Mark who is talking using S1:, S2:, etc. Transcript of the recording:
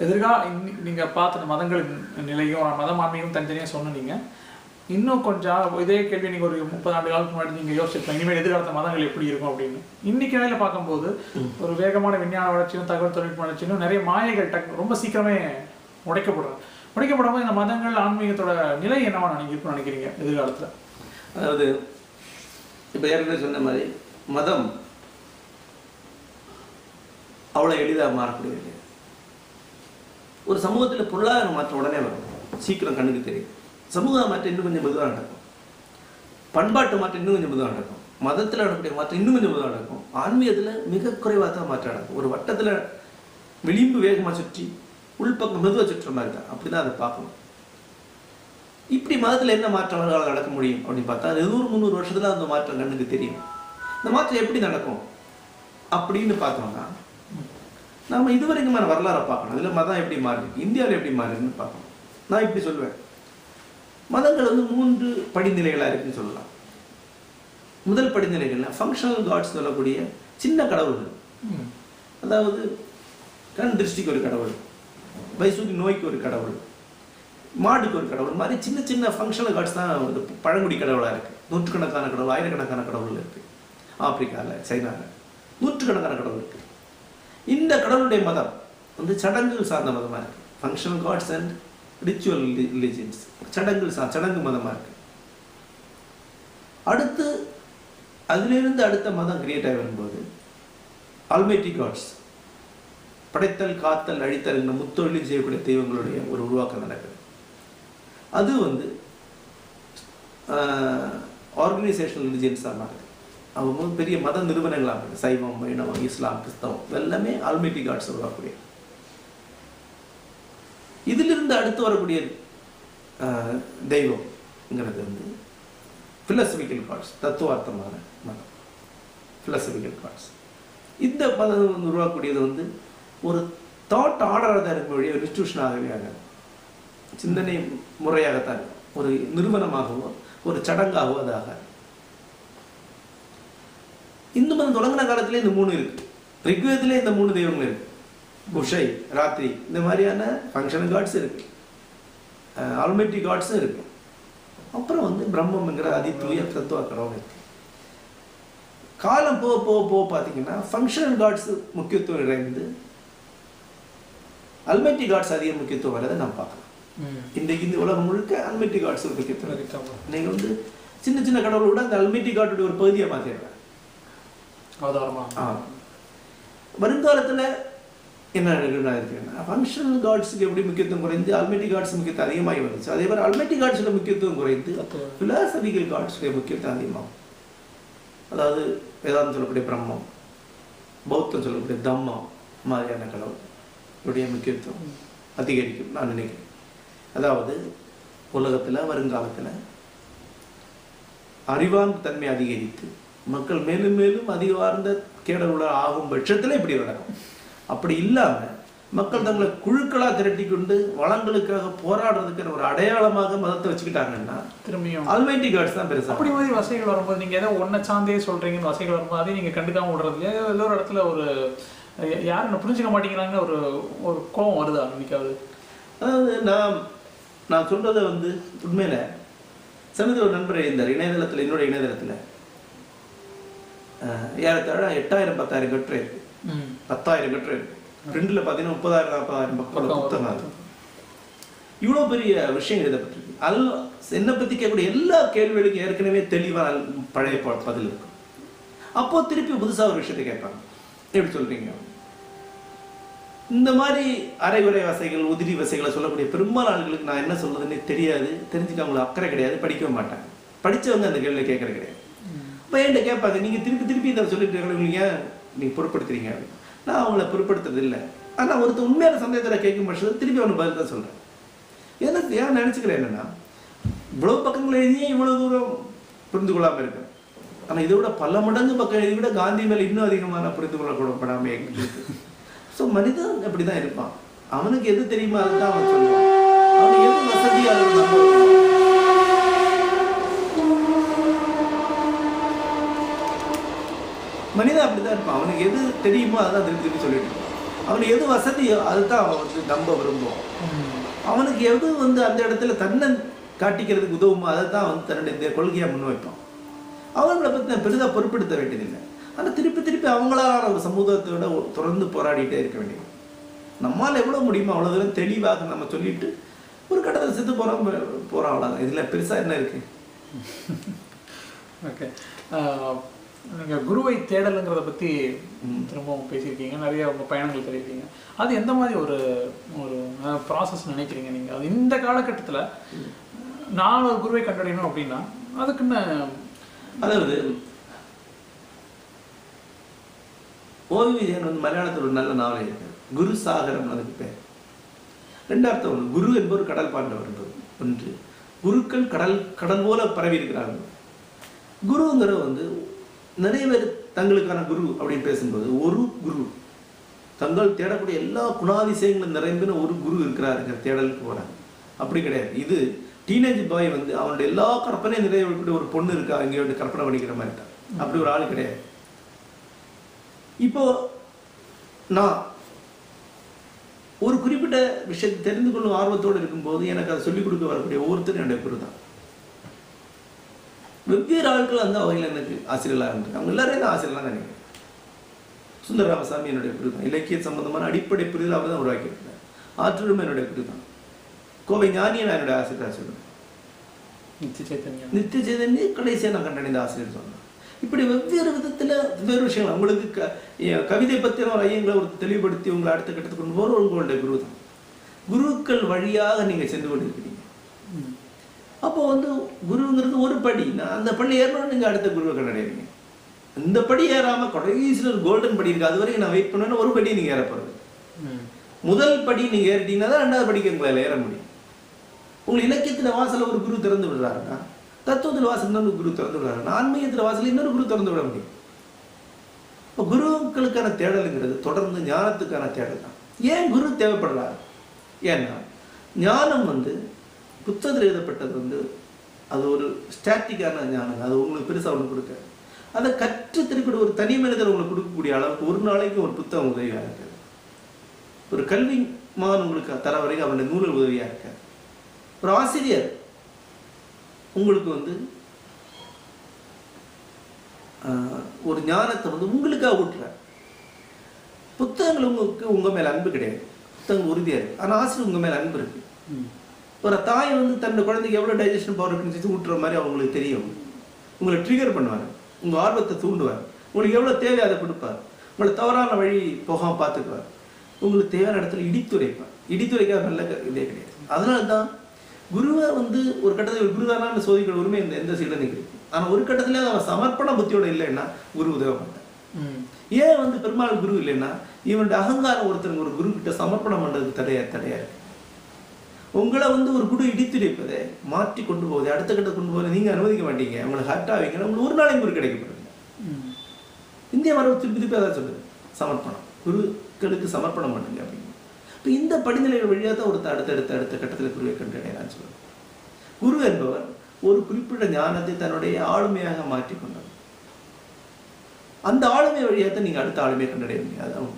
S1: எதிர்கால இன்னி- நீங்க பார்த்த மதங்களின் நிலையும் மதம் ஆன்மீகம் தனித்தனியாக சொன்னீங்க இன்னும் கொஞ்சம் இதே கேள்வி நீங்க ஒரு முப்பது ஆண்டு காலத்துக்கு முன்னாடி நீங்க யோசிச்சிருக்கலாம். இனிமேல் எதிர்காலத்த மதங்கள் எப்படி இருக்கும் அப்படின்னு. இன்னைக்கு நிலையில பார்க்கும்போது ஒரு வேகமான விஞ்ஞான வளர்ச்சியும் தகவல் தொழில்நுட்ப வளர்ச்சியும் நிறைய மாயைகள் டக் ரொம்ப சீக்கிரமே உடைக்கப்படுறாங்க. உடைக்கப்படும்போது இந்த மதங்கள் ஆன்மீகத்தோட நிலை என்னவா இருக்கும்னு நினைக்கிறீங்க எதிர்காலத்துல?
S2: அதாவது இப்போ ஏற்கனவே சொன்ன மாதிரி மதம் அவ்வளோ எளிதாக மாறக்கூடியது. ஒரு சமூகத்தில் பொருளாதார மாற்றம் உடனே வரும். சீக்கிரம் கண்ணுக்கு தெரியும். சமூக மாற்றம் இன்னும் கொஞ்சம் மெதுவாக நடக்கும். பண்பாட்டு மாற்றம் இன்னும் கொஞ்சம் மெதுவாக நடக்கும். மதத்தில் நடக்கக்கூடிய மாற்றம் இன்னும் கொஞ்சம் மெதுவாக நடக்கும். ஆன்மீகத்தில் மிக குறைவாக தான் மாற்றம் நடக்கும். ஒரு வட்டத்தில் விளிம்பு வேகமாக சுற்றி உள்பக்கம் மெதுவாக சுற்றுற மாதிரி தான். அப்படி தான் அதை பார்க்கணும். இப்படி மதத்தில் என்ன மாற்றம் அவர்களால் நடக்க முடியும் அப்படின்னு பார்த்தா அது நூறு முந்நூறு வருஷத்துல அந்த மாற்றம் கண்ணுக்கு தெரியும். இந்த மாற்றம் எப்படி நடக்கும் அப்படின்னு பார்த்தோம்னா நாம இதுவரைக்குமான வரலாறை பார்க்கணும். அதில் மதம் எப்படி மாறிருக்கு இந்தியாவில் எப்படி மாறிருக்குன்னு பார்க்கணும். நான் இப்படி சொல்லுவேன் மதங்கள் வந்து மூன்று படிநிலைகளாக இருக்குன்னு சொல்லலாம். முதல் படிநிலைகள்ல ஃபங்க்ஷனல் காட்ஸ் சொல்லக்கூடிய சின்ன கடவுள்கள். அதாவது கண் திருஷ்டிக்கு ஒரு கடவுள் வைசூகி நோய்க்கு ஒரு கடவுள் மாடுக்கு ஒரு கடவுள் மாதிரி சின்ன சின்ன ஃபங்க்ஷனல் காட்ஸ் தான் வந்து பழங்குடி கடவுளாக இருக்குது நூற்றுக்கணக்கான கடவுள் ஆயிரக்கணக்கான கடவுள் இருக்குது ஆப்பிரிக்காவில் சைனாவில் நூற்றுக்கணக்கான கடவுள் இருக்குது இந்த கடவுளுடைய மதம் வந்து சடங்குகள் சார்ந்த மதமாக இருக்குது functional gods and ritual religions சடங்குகள் சா சடங்கு மதமாக இருக்குது அடுத்து அதிலிருந்து அடுத்த மதம் கிரியேட் ஆகி வரும்போது ஆல்மைட்டி காட்ஸ் படைத்தல் காத்தல் அழித்தல் என்ற முத்தொழில் செய்யக்கூடிய தெய்வங்களுடைய ஒரு உருவாக்கம் நடக்குது. அது வந்து ஆர்கனைசேஷனல் ரிலிஜியன்ஸாக மாறுது. அவங்க பெரிய மத நிறுவனங்களாக இருக்குது சைவம் வைணவம் இஸ்லாம் கிறிஸ்தவம் எல்லாமே ஆல்மைட்டி காட்ஸ் உருவாக்கக்கூடிய இதிலிருந்து அடுத்து வரக்கூடிய தெய்வம்ங்கிறது வந்து ஃபிலசபிக்கல் காட்ஸ் தத்துவார்த்தமான மதம். ஃபிலசபிக்கல் காட்ஸ் இந்த மதம் வந்து உருவாக்கக்கூடியது வந்து ஒரு தாட் ஆர்டராக தான் இருக்கும் வழியே ஒரு இன்ஸ்டியூஷனாகவே ஆகாது. சிந்தனை முறையாகத்தான் இருக்கும் ஒரு நிறுவனமாகவோ ஒரு சடங்காகவோ அது ஆகாது. இந்து மதம் தொடங்கின காலத்திலே இந்த மூணு இருக்கு. ரிக்வேதிலே இந்த மூணு தெய்வங்கள் இருக்கு. புஷை ராத்திரி இந்த மாதிரியான ஃபங்க்ஷனல் காட்ஸ் இருக்கு. ஆல்மெட்டி காட்ஸும் இருக்கு. அப்புறம் வந்து பிரம்மம்ங்கிற அதி தூய தத்துவ கடவுள் இருக்கு. காலம் போக போக போக பார்த்தீங்கன்னா ஃபங்க்ஷனல் காட்ஸ் முக்கியத்துவம் இழந்து அல்மெட்டி காட்ஸ் அதிக முக்கியத்துவம் வரதை நாம் பார்க்கலாம். இன்றைக்கு இந்த உலகம் முழுக்க அல்மெட்டி காட்ஸ் முக்கியத்துவம். நீங்கள் வந்து சின்ன சின்ன கடவுளை விட அந்த அல்மெட்டி காட்டுடைய ஒரு பகுதியை ஆ. வருங்காலத்துல என்ன நிகழ்வு இருக்குன்னா ஃபங்க்ஷனல் காட்ஸுக்கு எப்படி முக்கியத்துவம் குறைந்து அல்மெட்டி காட்ஸ் முக்கியத்துவம் அதிகமாகி வந்துச்சு. அதே மாதிரி அல்மெட்டி காட்ஸோட முக்கியத்துவம் குறைந்து
S1: தத்துவம்.
S2: பிலாசபிக்கல் காட்ஸுடைய முக்கியத்துவம் அதிகமாகும். அதாவது வேதாந்தம் சொல்லக்கூடிய பிரம்மம் பௌத்தம் சொல்லக்கூடிய தம்மம் மாதிரியான கடவுள் இவருடைய முக்கியத்துவம் அதிகரிக்கும் நான் நினைக்கிறேன். அதாவது உலகத்துல வருங்காலத்துல அறிவார்ந்த தன்மை அதிகரித்து மக்கள் மேலும் மேலும் அதிகார்ந்த கேடலுள்ள ஆகும் பட்சத்துல இப்படி நடக்கும். அப்படி இல்லாம மக்கள் தங்களை குழுக்களா திரட்டி கொண்டு வளங்களுக்காக போராடுறதுக்கு ஒரு அடையாளமாக மதத்தை வச்சுக்கிட்டாங்கன்னா
S1: திரும்பியும்.
S2: அல்மைட்டி காட்ஸ் தான் பெருசா.
S1: அப்படி மாதிரி வசைகள் வரும்போது நீங்க ஏதோ ஒன்றை சார்ந்தே சொல்றீங்கன்னு வசைகள் வரும்போது அதையும் நீங்க கண்டுக்காம விடுறது ஏதோ ஒரு இடத்துல ஒரு யாரும் என்ன புரிஞ்சுக்க மாட்டேங்கிறாங்க ஒரு ஒரு கோவம் வருதா இன்னைக்காவது
S2: அதாவது நான் நான் சொல்றதை வந்து உண்மையில சமீபத்தில் ஒரு நண்பர் இருந்தார் இணையதளத்துல என்னோட இணையதளத்துல. ஏறத்தாழ எட்டாயிரம் பத்தாயிரம் கட்டுரை இருக்கு. பத்தாயிரம் கட்டுரை இருக்கு. ரெண்டுல பார்த்தீங்கன்னா முப்பதாயிரம் நாற்பதாயிரம் பக்கம் புத்தகம் அது. இவ்வளோ பெரிய விஷயம் எழுதப்பட்டிருக்கு அல் என்னை பத்தி கேட்கக்கூடிய எல்லா கேள்விகளுக்கும் ஏற்கனவே தெளிவான பழைய பதில் இருக்கும் அப்போ திருப்பி புதுசா ஒரு விஷயத்தை கேட்பாங்க. எப்படி சொல்றீங்க? இந்த மாதிரி அரைகுறை வசைகள் உதிரி வசைகளை சொல்லக்கூடிய பெரும்பாலான ஆளுகளுக்கு நான் என்ன சொல்றதுன்னே தெரியாது. தெரிஞ்சுக்க அவங்களுக்கு அக்கறை கிடையாது படிக்கவும் மாட்டாங்க. படிச்சவங்க அந்த கேள்வியை கேட்கறது கிடையாது. இப்போ என்கிட்ட கேட்பாங்க நீங்கள் திருப்பி திருப்பி இதை சொல்லிட்டு இருக்கீங்க, உங்களுக்கு பொருட்படுத்துறீங்க நான் அவங்கள பொருட்படுத்துறது இல்லை ஆனால் ஒருத்தர் உண்மையான சந்தேகத்தில் கேட்கும் பட்சத்தில் திருப்பி அவனுக்கு பதில் தான் சொல்கிறேன் எனக்கு ஏன் நினச்சிக்கிறேன் என்னென்னா இவ்வளோ பக்கங்கள் எழுதியும் இவ்வளோ தூரம் புரிந்து கொள்ளாமல் இருக்கேன் ஆனால் இதை விட பல மடங்கு பக்கம் எழுதி விட காந்தி மேலே இன்னும் அதிகமான புரிந்து கொள்ளப்படாம எங்களுக்கு ஸோ மனிதன் அப்படிதான் இருப்பான். அவனுக்கு எது தெரியுமா அதுதான் அவன் சொல்லுவான். அவனுக்கு எது வசதியாக இருக்கு மனிதன் அப்படி அப்படிதான் இருப்பான். அவனுக்கு எது தெரியுமோ அதான் திருப்பி திருப்பி சொல்லிட்டு இருப்பான். அவனுக்கு எது வசதியோ அதுதான் அவன் வந்து நம்ப விரும்புவான். அவனுக்கு எது வந்து அந்த இடத்துல தன்னை காட்டிக்கிறதுக்கு உதவுமோ அதை தான் வந்து தன்னுடைய கொள்கையாக கொள்கையை முன்வைப்பான் அவங்கள பற்றி நான் பெரிதாக பொறுப்படுத்த வேண்டியதில்லை. ஆனால் திருப்பி திருப்பி அவங்களால ஒரு சமூகத்தோட தொடர்ந்து போராடிட்டே இருக்க வேண்டியது. நம்மால் எவ்வளோ முடியுமோ அவ்வளோ தூரம் தெளிவாக நம்ம சொல்லிட்டு ஒரு கட்டத்தில் செத்து போகிறோம் போகிறோம் அவ்வளோதான் இதில் பெருசாக என்ன இருக்குது
S1: ஓகே நீங்கள் குருவை தேடலுங்கிறத பற்றி திரும்பவும் பேசியிருக்கீங்க. நிறைய உங்கள் பயணங்கள் தெரிவிக்கீங்க அது எந்த மாதிரி ஒரு ஒரு ப்ராசஸ் நினைக்கிறீங்க நீங்கள் அது இந்த காலகட்டத்தில் நான் ஒரு குருவை கண்டடையணும் அப்படின்னா அதுக்குன்னு
S2: அதாவது ஓவி விஜயன் வந்து மலையாளத்தில் ஒரு நல்ல நாவல் இருக்கு. குரு சாகரம் அதுக்கு பேர். ரெண்டு அர்த்தம் ஒன்று குரு என்பவர் கடல் பாண்டவர் என்பது ஒன்று குருக்கள் கடல் கடல் போல பரவி இருக்கிறார்கள். குருங்கிற வந்து நிறைய பேர் தங்களுக்கான குரு அப்படின்னு பேசும்போது ஒரு குரு தங்கள் தேடக்கூடிய எல்லா குணாதிசயங்களும் நிறைந்தின ஒரு குரு இருக்கிறாருங்கிற தேடலுக்கு போறாங்க. அப்படி கிடையாது. இது டீனேஜ் பாய் வந்து அவனுடைய எல்லா கற்பனையும் நிறைவேறக்கூடிய ஒரு பொண்ணு இருக்கா அங்கே வந்து கற்பனை பண்ணிக்கிற மாதிரி தான் அப்படி ஒரு ஆள் கிடையாது. இப்போ நான் ஒரு குறிப்பிட்ட விஷயத்தை தெரிந்து கொள்ளும் ஆர்வத்தோடு இருக்கும்போது எனக்கு அதை சொல்லிக் கொடுக்க வரக்கூடிய ஒவ்வொருத்தரும் என்னுடைய குரு தான் வெவ்வேறு ஆட்கள் அந்த வகையில் எனக்கு ஆசிரியர்களாக இருந்திருக்கு அவங்க எல்லாரையும் நான் ஆசிரியர்களாக நினைக்கிறேன். சுந்தர ராமசாமி என்னுடைய குரு தான் இலக்கிய சம்பந்தமான அடிப்படை புரிதல் அவர் தான் உருவாக்கியிருக்கிறார். ஆற்றலும் என்னுடைய குரு தான் கோவை ஞானியை நான் என்னுடைய ஆசிரியராக சொல்லுவேன்
S1: நித்திய சைத்தன்யம்
S2: நித்திய சைதன்ய கடைசியாக நான் கண்டடைந்த ஆசிரியர் சொன்னேன் இப்படி வெவ்வேறு விதத்தில் வெவ்வேறு விஷயங்கள். உங்களுக்கு க கவிதை பற்றின ஒரு ஐயங்களை ஒரு தெளிவுபடுத்தி உங்களை அடுத்த கட்டத்துக்கு கொண்டு போகிற உங்களுடைய குரு தான் குருக்கள் வழியாக நீங்கள் சென்று கொண்டிருக்கிறீங்க. அப்போ வந்து குருங்கிறது ஒரு படி. நான் அந்த படி ஏறணும்னு நீங்கள் அடுத்த குருவை கண்டடைவீங்க இந்த படி ஏறாமல் கடைசியில் ஒரு கோல்டன் படி இருக்குது அது வரைக்கும் நான் வெயிட் பண்ணேன்னா ஒரு படி நீங்கள் ஏற போகிறது
S1: ம்.
S2: முதல் படி நீங்கள் ஏறிட்டீங்கன்னா தான் ரெண்டாவது படிக்கு உங்களால் ஏற முடியும். உங்கள் இலக்கியத்தில் வாசல்ல ஒரு குரு திறந்து விடுறாருன்னா தத்துவத்தில் வாசல் இன்னொரு குரு திறந்து விடுறாருன்னா ஆன்மீகத்தில் வாசல் இன்னொரு குரு திறந்து விட முடியும். இப்போ குருக்களுக்கான தேடலுங்கிறது தொடர்ந்து ஞானத்துக்கான தேடல் தான். ஏன் குரு தேவைப்படுறாரு? ஏன்னா ஞானம் வந்து புத்தகத்தில் எழுதப்பட்டது வந்து அது ஒரு ஸ்டாட்டிக்கான ஞானம். அது உங்களுக்கு பெருசாக ஒன்று கொடுக்க. அதை கற்று திருப்பிட ஒரு தனி மனிதர் உங்களுக்கு கொடுக்கக்கூடிய அளவுக்கு ஒரு நாளைக்கு ஒரு புத்தகம் உதவியாக இருக்காது ஒரு கல்வி மகன் உங்களுக்கு தர வரைக்கும் அவனுடைய நூல்கள் உதவியாக இருக்காது ஒரு ஆசிரியர் உங்களுக்கு வந்து ஒரு ஞானத்தை வந்து உங்களுக்காக ஊட்டுறார். புத்தகங்கள் உங்களுக்கு உங்கள் மேலே அன்பு கிடையாது. புத்தகங்கள் உறுதியாக இருக்குது ஆனால் ஆசிரியர் உங்கள் மேலே அன்பு இருக்குது
S1: ம்.
S2: ஒரு தாய் வந்து தன்னோட குழந்தைக்கு எவ்வளவு டைஜஷன் பவர் இருக்குன்னு சொல்லி ஊட்டுற மாதிரி அவங்களுக்கு தெரியும். உங்களை ட்ரிகர் பண்ணுவார். உங்க ஆர்வத்தை தூண்டுவார். உங்களுக்கு எவ்வளவு தேவை அதை கொடுப்பார். உங்களை தவறான வழி போகாம பார்த்துக்குவார். உங்களுக்கு தேவையான இடத்துல இடித்துரைப்பார். இடித்துரைக்காக நல்ல இதே கிடையாது. அதனால தான் குருவை வந்து ஒரு கட்டத்தில் ஒரு குருதானான்னு சோதிக்கிற உரிமை இந்த எந்த சீட்டில் நிற்கிறது ஆனா ஒரு கட்டத்துல அவன் சமர்ப்பண புத்தியோட இல்லைன்னா குரு உதவ மாட்டான். ஏன் வந்து பெருமாள் குரு இல்லைன்னா இவனுடைய அகங்காரம் ஒருத்தருக்கு ஒரு குரு கிட்ட சமர்ப்பணம் பண்றதுக்கு தடையா தடையா இருக்கு. உங்களை வந்து ஒரு குடு இடித்துரைப்பதை மாற்றி கொண்டு போகுது அடுத்த கட்ட கொண்டு போக நீங்கள் அனுமதிக்க மாட்டீங்க. உங்களை ஹர்ட் ஆவீங்கன்னா உங்களுக்கு ஒரு நாளைக்கு ஒரு கிடைக்கப்படுங்க
S1: ம்.
S2: இந்திய மரபு திருப்பி திருப்பி அதான் சொல்லுது. சமர்ப்பணம். குருக்களுக்கு சமர்ப்பணம் பண்ணுங்க அப்படின்னு. இப்போ இந்த படிநிலைகள் வழியாக தான் ஒருத்தர் அடுத்தடுத்த அடுத்த கட்டத்தில் குருவை கண்டடையலான்னு சொல்லுவாங்க குரு என்பவர் ஒரு குறிப்பிட்ட ஞானத்தை தன்னுடைய ஆளுமையாக மாற்றிக்கொண்டவர் அந்த ஆளுமை வழியாக தான் நீங்கள் அடுத்த ஆளுமையை கண்டடைய முடியாது அதான்